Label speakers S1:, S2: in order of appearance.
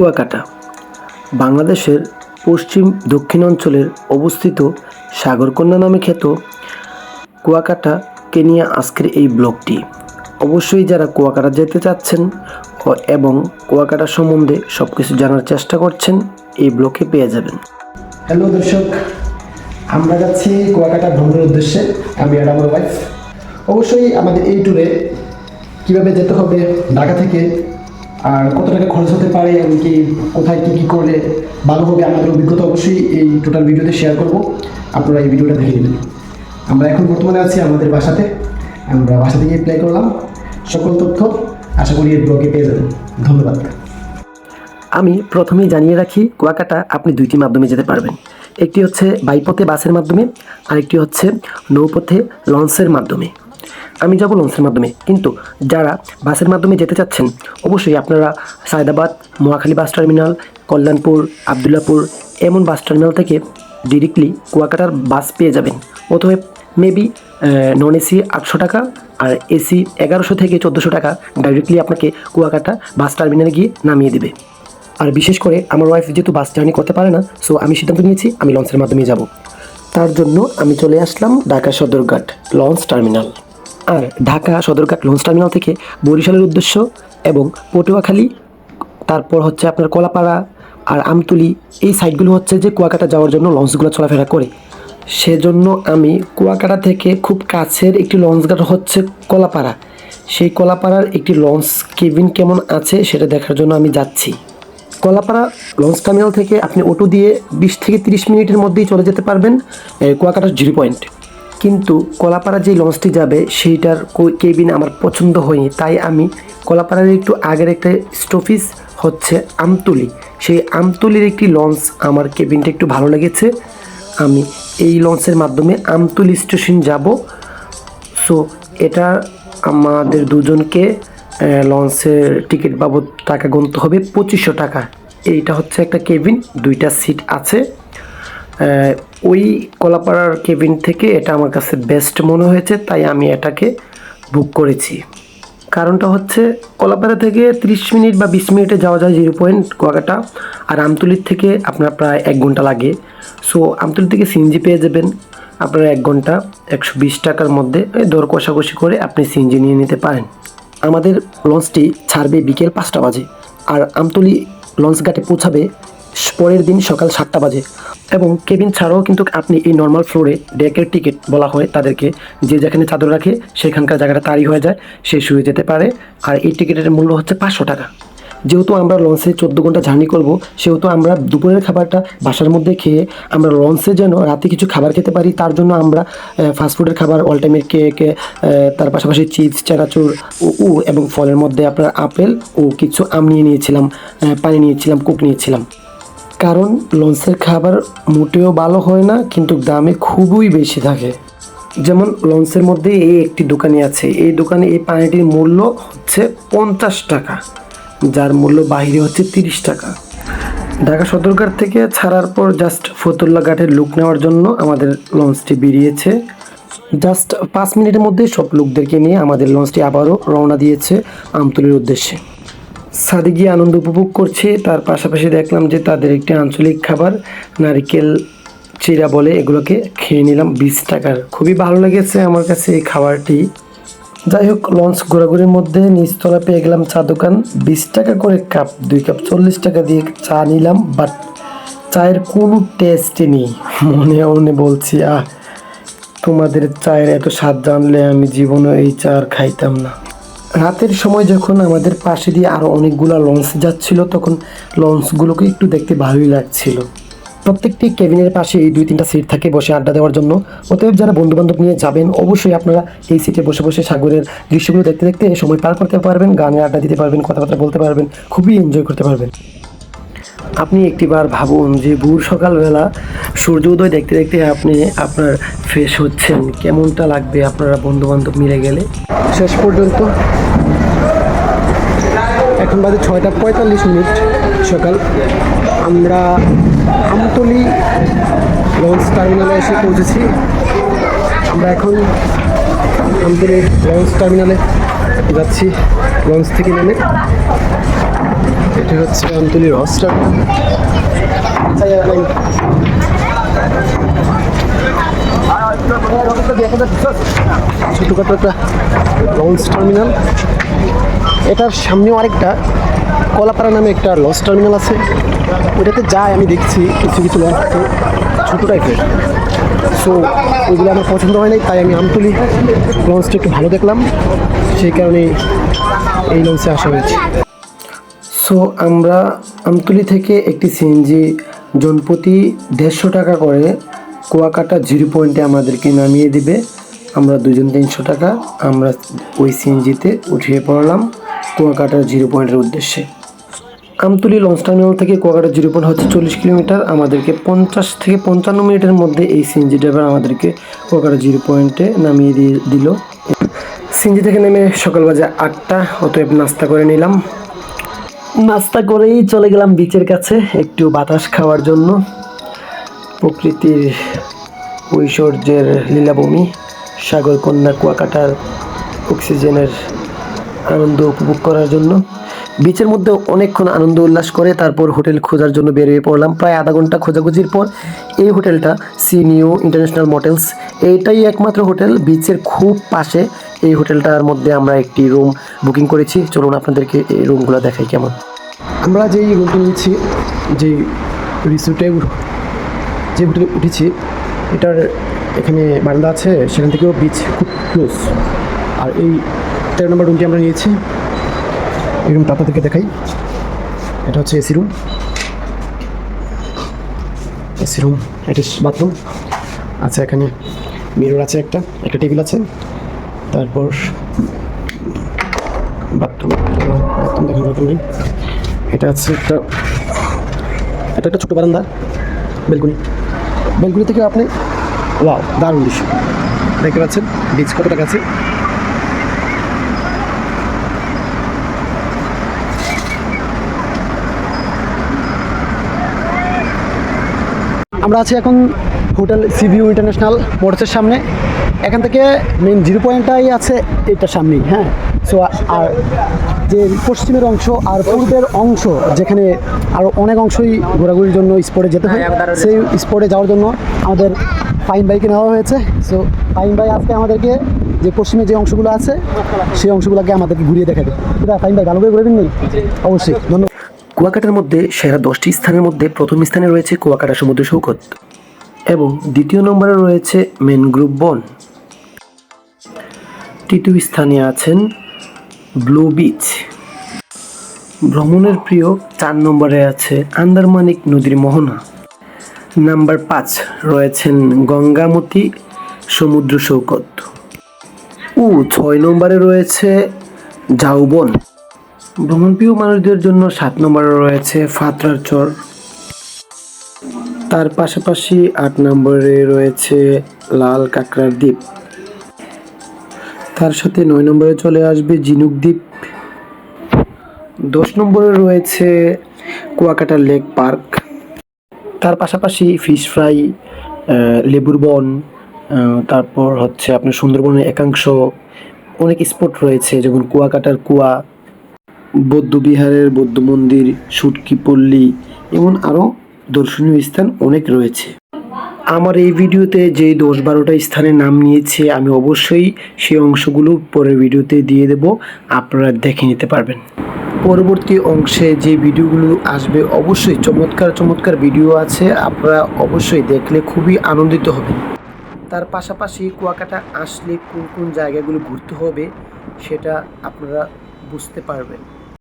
S1: কুয়াকাটা, বাংলাদেশের পশ্চিম দক্ষিণ অঞ্চলের অবস্থিত সাগরকন্যা নামে খ্যাত কুয়াকাটাকে নিয়ে আজকের এই ব্লগটি অবশ্যই যারা কুয়াকাটা যেতে চাচ্ছেন এবং কুয়াকাটা সম্বন্ধে সব কিছু জানার চেষ্টা করছেন, এই ব্লগে পেয়ে যাবেন।
S2: হ্যালো দর্শক, আমরা যাচ্ছি কুয়াকাটা ভ্রমণের উদ্দেশ্যে। আমি আর আমার ওয়াইফ অবশ্যই আমাদের এই ট্যুরে কীভাবে যেতে হবে, ঢাকা থেকে আর কত টাকা খরচ হতে পারে এবং কি, কোথায় কী কী করলে ভালো হবে আমাদের অভিজ্ঞতা অবশ্যই এই টোটাল ভিডিওতে শেয়ার করব। আপনারা এই ভিডিওটা দেখে নেবেন। আমরা এখন বর্তমানে আছি আমাদের বাসাতে। আমরা বাসা থেকে প্লে করলাম। সকল তথ্য আশা করি এই ব্লগে পেয়ে যাবেন। ধন্যবাদ।
S1: আমি প্রথমেই জানিয়ে রাখি, কুয়াকাটা আপনি দুইটি মাধ্যমে যেতে পারবেন। একটি হচ্ছে বাইপথে বাসের মাধ্যমে, আরেকটি হচ্ছে নৌপথে লঞ্চের মাধ্যমে। আমি যাব লঞ্চের মাধ্যমে। কিন্তু যারা বাসের মাধ্যমে যেতে চাচ্ছেন, অবশ্যই আপনারা সায়দাবাদ, মহাখালী বাস টার্মিনাল, কল্যাণপুর, আবদুল্লাপুর এমন বাস টার্মিনাল থেকে ডিরেক্টলি কুয়াকাটার বাস পেয়ে যাবেন। অথবা মেবি নন এসি আটশো টাকা আর এসি এগারোশো থেকে চোদ্দোশো টাকা ডাইরেক্টলি আপনাকে কুয়াকাটা বাস টার্মিনালে গিয়ে নামিয়ে দেবে। আর বিশেষ করে আমার ওয়াইফ যেহেতু বাস জার্নি করতে পারে না সো আমি সিদ্ধান্ত নিয়েছি আমি লঞ্চের মাধ্যমে যাব। তার জন্য আমি চলে আসলাম ঢাকা সদরঘাট লঞ্চ টার্মিনাল। আর ঢাকা সদরঘাট লঞ্চ টার্মিনাল থেকে বরিশালের উদ্দেশ্য এবং পটুয়াখালী, তারপর হচ্ছে আপনার কলাপাড়া আর আমতুলি। এই সাইটগুলো হচ্ছে যে কুয়াকাটা যাওয়ার জন্য লঞ্চগুলো চলাফেরা করে। সেজন্য আমি কুয়াকাটা থেকে খুব কাছের একটি লঞ্চ ঘাট হচ্ছে কলাপাড়া। সেই কলাপাড়ার একটি লঞ্চ কেবিন কেমন আছে সেটা দেখার জন্য আমি যাচ্ছি। কলাপাড়া লঞ্চ টার্মিনাল থেকে আপনি অটো দিয়ে বিশ থেকে তিরিশ মিনিটের মধ্যেই চলে যেতে পারবেন কুয়াকাটার জিরো পয়েন্ট। কিন্তু কলাপাড়া যে লঞ্চটি যাবে, সেইটার কেবিন আমার পছন্দ হয়নি। তাই আমি কলাপাড়ার একটু আগের একটা স্টপিস হচ্ছে আমতুলি। সেই আমতুলির একটি লঞ্চ আমার কেবিনটা একটু ভালো লেগেছে। আমি এই লঞ্চের মাধ্যমে আমতুলি স্টেশন যাব। সো এটা আমাদের দুজনকে লঞ্চের টিকিট বাবদ টাকা গুনতে হবে পঁচিশশো টাকা। এইটা হচ্ছে একটা কেবিন দুইটা সিট আছে। ওই কলাপাড়ার কেবিন থেকে এটা আমার কাছে বেস্ট মনে হয়েছে, তাই আমি এটাকে বুক করেছি। কারণটা হচ্ছে কলাপাড়া থেকে তিরিশ মিনিট বা বিশ মিনিটে যাওয়া যায় জিরো পয়েন্ট কুয়াকাটা, আর আমতুলির থেকে আপনার প্রায় এক ঘণ্টা লাগে। সো আমতুলি থেকে সিএনজি পেয়ে যাবেন, আপনার এক ঘণ্টা একশো বিশ টাকার মধ্যে দর কষাকষি করে আপনি সিএনজি নিয়ে নিতে পারেন। আমাদের লঞ্চটি ছাড়বে বিকেল পাঁচটা বাজে, আর আমতলি লঞ্চ ঘাটে পৌঁছাবে পরের দিন সকাল সাতটা বাজে। এবং কেবিন ছাড়াও কিন্তু আপনি এই নর্মাল ফ্লোরে ডেকের টিকিট বলা হয় তাদেরকে। যে যেখানে চাদর রাখে, সেখানকার জায়গাটা তারই হয়ে যায়, সে শুয়ে যেতে পারে। আর এই টিকিটের মূল্য হচ্ছে পাঁচশো টাকা। যেহেতু আমরা লঞ্চে চোদ্দ ঘণ্টা জার্নি করব, সেহেতু আমরা দুপুরের খাবারটা বাসার মধ্যে খেয়ে আমরা লঞ্চে যেন রাতে কিছু খাবার খেতে পারি, তার জন্য আমরা ফাস্টফুডের খাবার অল টাইমের কেক তার পাশাপাশি চিপস চানাচুর ও এবং ফলের মধ্যে আপনার আপেল ও কিছু আম নিয়ে নিয়েছিলাম পানি নিয়েছিলাম কোক নিয়েছিলাম। কারণ লঞ্চের খাবার মোটেও ভালো হয় না, কিন্তু দামে খুবই বেশি থাকে। যেমন লঞ্চের মধ্যে এই একটি দোকানে আছে। এই দোকানে এই পানিটির মূল্য হচ্ছে পঞ্চাশ টাকা, যার মূল্য বাইরে হচ্ছে তিরিশ টাকা। ঢাকা সদরঘাট থেকে ছাড়ার পর জাস্ট ফতুল্লা ঘাটের লুক নেওয়ার জন্য আমাদের লঞ্চটি বেরিয়েছে। জাস্ট পাঁচ মিনিটের মধ্যে সব লোকদেরকে নিয়ে আমাদের লঞ্চটি আবারও রওনা দিয়েছে আমতুলির উদ্দেশ্যে। সাদি গিয়ে আনন্দ উপভোগ করছে। তার পাশাপাশি দেখলাম যে তাদের একটি আঞ্চলিক খাবার, নারিকেল চিরা বলে এগুলোকে খেয়ে নিলাম বিশ টাকার। খুবই ভালো লেগেছে আমার কাছে এই খাবারটি। যাই হোক, লঞ্চ ঘোরাঘুরির মধ্যে নিচতলা পেয়ে গেলাম চা দোকান। বিশ টাকা করে কাপ, দুই কাপ চল্লিশ টাকা দিয়ে চা নিলাম, বাট চায়ের কোনো টেস্টই নেই। মনে মনে বলছি, আহ, তোমাদের চায়ের এত স্বাদ জানলে আমি জীবনে এই চা আর খাইতাম না। রাতের সময় যখন আমাদের পাশে দিয়ে আরও অনেকগুলো লঞ্চ যাচ্ছিল, তখন লঞ্চগুলোকে একটু দেখতে ভালোই লাগছিল। প্রত্যেকটি কেবিনের পাশে এই দুই তিনটা সিট থাকে বসে আড্ডা দেওয়ার জন্য। অতএব যারা বন্ধুবান্ধব নিয়ে যাবেন, অবশ্যই আপনারা এই সিটে বসে বসে সাগরের দৃশ্যগুলো দেখতে দেখতে সময় পার করতে পারবেন, গানে আড্ডা দিতে পারবেন, কথাবার্তা বলতে পারবেন, খুবই এনজয় করতে পারবেন। আপনি একটিবার ভাবুন যে ভোর সকালবেলা সূর্য উদয় দেখতে দেখতে আপনি আপনার ফ্রেশ হচ্ছেন। কেমনটা লাগবে আপনারা বন্ধু বান্ধব মিলে গেলে?
S2: শেষ পর্যন্ত। এখন বাজে ছয়টা পঁয়তাল্লিশ মিনিট সকাল। আমরা আমতলি লঞ্চ টার্মিনালে এসে পৌঁছেছি। আমরা এখন আমতলি লঞ্চ টার্মিনালে যাচ্ছি। লঞ্চ থেকে নেমে এটা হচ্ছে আমতলি রস্টার ছোটোখাটো একটা লঞ্চ টার্মিনাল। এটার সামনেও আরেকটা কলাপাড়া নামে একটা লঞ্চ টার্মিনাল আছে। ওটাতে যায় আমি দেখছি কিছু কিছু লঞ্চ ছোটো টাইপের সো ওইগুলো আমার পছন্দ হয় নাই, তাই আমি আমতলি লঞ্চটা একটু ভালো দেখলাম, সেই কারণে এই লঞ্চে আসা হয়েছে।
S1: সো আমরা আমতলি থেকে একটি সিএনজি জনপ্রতি দেড়শো টাকা করে কুয়াকাটা জিরো পয়েন্টে আমাদেরকে নামিয়ে দিবে। আমরা দুজন তিনশো টাকা আমরা ওই সিএনজিতে উঠিয়ে পড়লাম কুয়াকাটার জিরো পয়েন্টের উদ্দেশ্যে। আমতলি লঞ্চ টার্মিনাল থেকে কুয়াকাটা জিরো পয়েন্ট হচ্ছে চল্লিশ কিলোমিটার। আমাদেরকে পঞ্চাশ থেকে পঞ্চান্ন মিনিটের মধ্যে এই সিএনজি ড্রাইভার আমাদেরকে কুয়াকাটা জিরো পয়েন্টে নামিয়ে দিয়ে দিল। সিএনজি থেকে নেমে সকাল বাজে আটটা, অতএব নাস্তা করে নিলাম। নাস্তা করেই চলে গেলাম বিচের কাছে, একটু বাতাস খাওয়ার জন্য। প্রকৃতির ঐশ্বর্যের লীলাভূমি সাগর কন্যা কুয়াকাটার অক্সিজেনের আনন্দ উপভোগ করার জন্য। বিচের মধ্যে অনেকক্ষণ আনন্দ উল্লাস করে তারপর হোটেল খোঁজার জন্য বেরিয়ে পড়লাম। প্রায় আধা ঘণ্টা খোঁজাখুঁজির পর এই হোটেলটা সিনিও ইন্টারন্যাশনাল মোটেলস, এইটাই একমাত্র হোটেল। বিচের খুব পাশে এই হোটেলটার মধ্যে আমরা একটি রুম বুকিং করেছি। চলুন আপনাদেরকে এই রুমগুলো দেখাই কেমন।
S2: আমরা যেই রুমটা নিয়েছি যে রিসোর্টে যে হোটেলে উঠেছি, এটার এখানে বারান্দা আছে। সেখান থেকেও বিচ খুব ক্লোজ। আর এই তেরো নম্বর রুমটি আমরা নিয়েছি। এই রুমটা আপনাদেরকে দেখাই। এটা হচ্ছে এসি রুম। এসি রুম, এটা বাথরুম। আচ্ছা এখানে মিরর আছে একটা একটা টেবিল আছে। তারপর বাথরুম বাথরুম নেই। এটা হচ্ছে একটা, এটা একটা ছোটো বারান্দা, বেলকুনি। বেলকুনি থেকে আপনি, ওয়াও, দারুণ দৃশ্য। দেখতে পাচ্ছেন বিচ কত টাকা আছে? আমরা আছি এখন হোটেল সিভিউ ইন্টারন্যাশনাল মোটরসের সামনে। এখান থেকে মেন জিরো পয়েন্টটাই আছে এটার সামনেই হ্যাঁ? সো আর যে পশ্চিমের অংশ আর পূর্বের অংশ যেখানে আরও অনেক অংশই ঘোরাঘুরির জন্য স্পটে যেতে হয় সেই স্পটে যাওয়ার জন্য আমাদের ফাইন বাইকে নেওয়া হয়েছে। সো ফাইন বাই আজকে আমাদেরকে যে পশ্চিমে যে অংশগুলো আছে সেই অংশগুলোকে আমাদেরকে ঘুরিয়ে দেখাবে। ফাইন বাই ভালো করে ঘুরে দিন অবশ্যই ধন্যবাদ।
S1: কুয়াকাটার মধ্যে সেরা দশটি স্থানের মধ্যে প্রথম স্থানে রয়েছে কুয়াকাটা সমুদ্র সৈকত এবং দ্বিতীয় নম্বরে রয়েছে ম্যানগ্রুভ বন। তৃতীয় স্থানে আছেন ব্লু বিচ। ভ্রমণের প্রিয় চার নম্বরে আছে আন্দারমানিক নদীর মোহনা। নাম্বার পাঁচ রয়েছেন গঙ্গামতি সমুদ্র সৈকত। ও ছয় নম্বরে রয়েছে ঝাউবন। ভ্রমণপ্রিয় মানুষদের জন্য সাত নম্বরে রয়েছে ফাতরার চর। তার পাশাপাশি আট নম্বরে রয়েছে লাল কাঁকড়ার দ্বীপ। তার সাথে নয় নম্বরে চলে আসবে জিনুক দ্বীপ। দশ নম্বরে রয়েছে কুয়াকাটা লেক পার্ক। তার পাশাপাশি ফিশ ফ্রাই লেবুর বন তারপর হচ্ছে আপনার সুন্দরবনের একাংশ। অনেক স্পট রয়েছে, যেমন কুয়াকাটার কুয়া বৌদ্ধবিহারের বৌদ্ধ মন্দির সুটকি পল্লী এমন আরও দর্শনীয় স্থান অনেক রয়েছে। আমার এই ভিডিওতে যে দশ বারোটা স্থানের নাম নিয়েছে, আমি অবশ্যই সেই অংশগুলো পরের ভিডিওতে দিয়ে দেব, আপনারা দেখে নিতে পারবেন। পরবর্তী অংশে যে ভিডিওগুলো আসবে, অবশ্যই চমৎকার চমৎকার ভিডিও আছে, আপনারা অবশ্যই দেখলে খুবই আনন্দিত হবেন। তার পাশাপাশি কুয়াকাটা আসলে কোন কোন জায়গাগুলো ঘুরতে হবে, সেটা আপনারা বুঝতে পারবেন।